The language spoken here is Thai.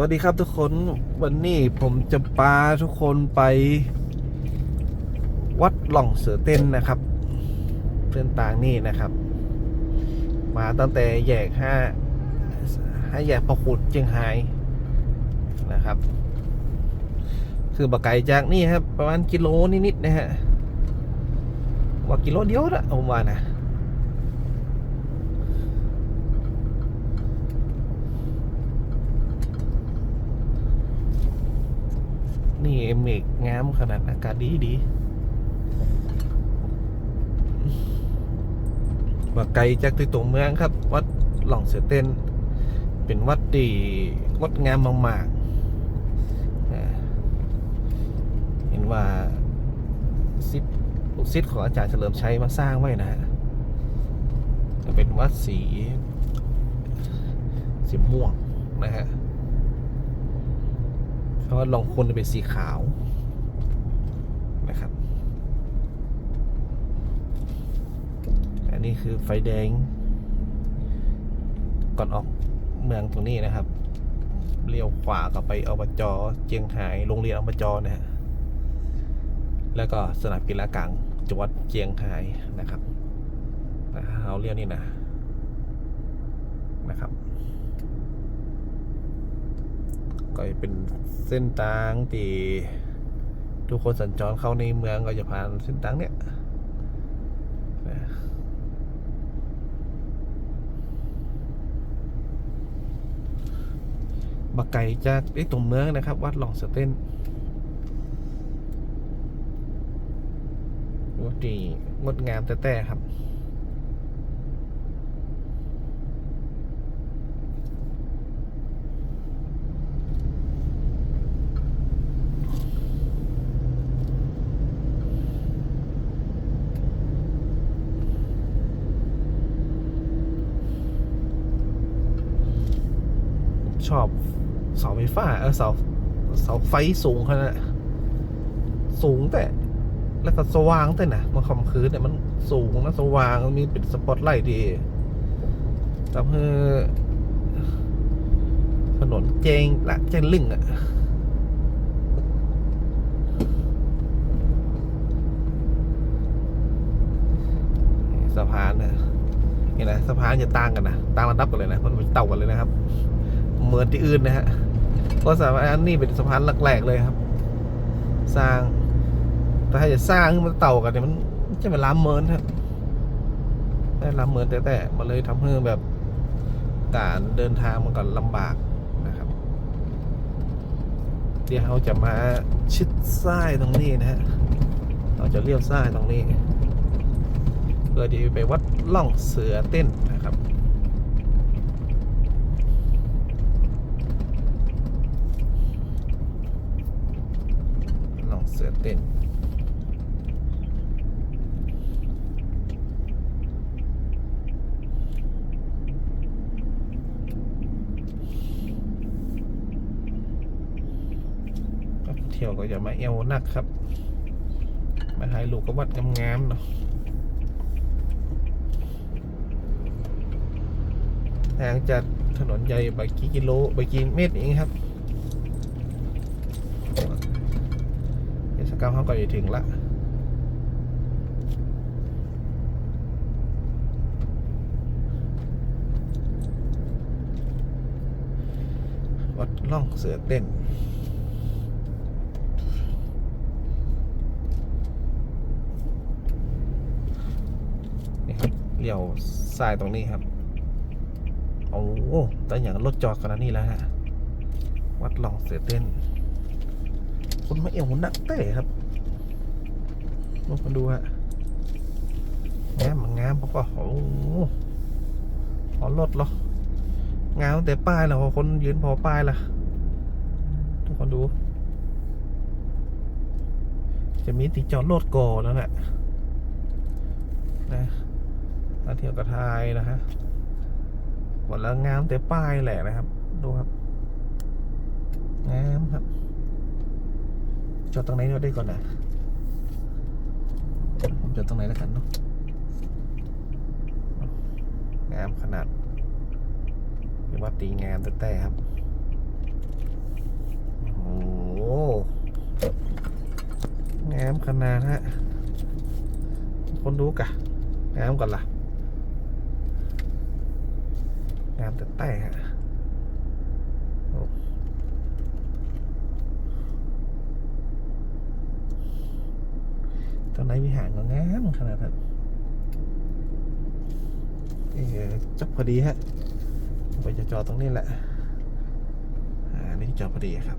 วัสดีครับทุกคนวันนี้ผมจะพาทุกคนไป วัดหล่องเสือเต้นนะครับเส้นต่างนี่นะครับ มาตั้งแต่แยกห้าห้าแยกประขุดเจียงไฮ้นะครับ คือบักไก่จากนี่ครับ ประมาณกิโลนิดๆนะฮะว่ากิโลเดียวละผมว่านะ นี่เมฆงามขนาดอากาศดีดีว่าไกลจากที่ตัวเมืองครับ วัดหล่องเสือเต้น เป็นวัดดีงดงามมากๆอ่าเห็นว่าซิดลูกซิดของอาจารย์เฉลิมชัยมาสร้างไว้นะฮะจะเป็นวัดสีสีม่วงนะฮะาว่าลองคนเป็นสีขาวนะครับ อันนี้คือไฟแดง ก่อนออกเมืองตรงนี้นะครับ เลี้ยวขวาก็ไปอบจเจียงไฮ้โรงเรียนอบจนะฮะ แล้วก็สนามกีฬากลางจังหวัดเจียงไฮ้นะครับนะเราเรียกนี่นะนะครับ ก็เป็นเส้นทางที่ทุกคนสัญจรเข้าในเมืองก็จะผ่านเส้นทางเนี้ยนะบักไก่จากไอ้ตรงเมืองนะครับ วัดหลองสเต้นวัดดีงดงามแต่แต่ครับ ชอบเสาไฟฟ้าเออเสาเสาไฟสูงขนาดสูงแต่แล้วก็สว่างแต่นะมันคำคืนเนี่ยมันสูงนะสว่างมีเป็นสปอตไลท์ดีทำให้ถนนเจงละเจงลึงอะสะพานเนี่ยนี่นะสะพานจะต่างกันนะต่างระดับกันเลยนะมันเป็นเต่ากันเลยนะครับ เหมือนที่อื่นนะฮะเพราะสะพานนี่เป็นสะพานแรกๆเลยครับ สร้างแต่ถ้าจะสร้างขึ้นมาเต่ากันเนี่ยมันจะเป็นล้ามเมินครับได้ล้ามเมินแต่แต่มันเลยทำให้แบบการเดินทางมันก็ลำบากนะครับเดี๋ยวเราจะมาชิดซ้ายตรงนี้นะฮะเราจะเลี้ยวซ้ายตรงนี้เพื่อที่ไปวัดล่องเสือเต้นนะครับ ลอง เสือเต้นเที่ยวก็จะมาเอวนักครับ มาถ่ายรูปกับวัดงามๆเนาะทางจากถนนใหญ่ไปกี่กิโลไปกี่เมตรเองครับ เทศกาลเขาก็จะถึงละวัดล่องเสือเต้นนี่ครับเลี้ยวซ้ายตรงนี้ครับ โอ้แต่อย่างรถจอดขนาดนี้แล้วฮะ วัดล่องเสือเต้น คนมาเอวหนักเต้ครับลองมาดูฮะงามงามเพราะว่าโอ้โหพอรถเหรองามแต่ป้ายแล้วพอคนยืนพอป้ายละทุกคนดู จะมีติจอดรถก่อนแล้วแหละนะถ้าเที่ยวกระทายนะฮะวันละงามแต่ป้ายแหละนะครับ ดูครับงามครับ จอดตรงไหนก็ได้ก่อนนะผมจอดตรงไหนแล้วกันเนาะงามขนาดเรียกว่าตีงามแต่แต่ครับ โอ้งามขนาดฮะ คนดูกะงามก่อนล่ะ งามแต่แต่ฮะโอ้ ในไหนมีหางก็งามขนาดนั้นเออจับพอดีฮะไปจะจอดตรงนี้แหละ อ่า นี่จอดพอดีครับ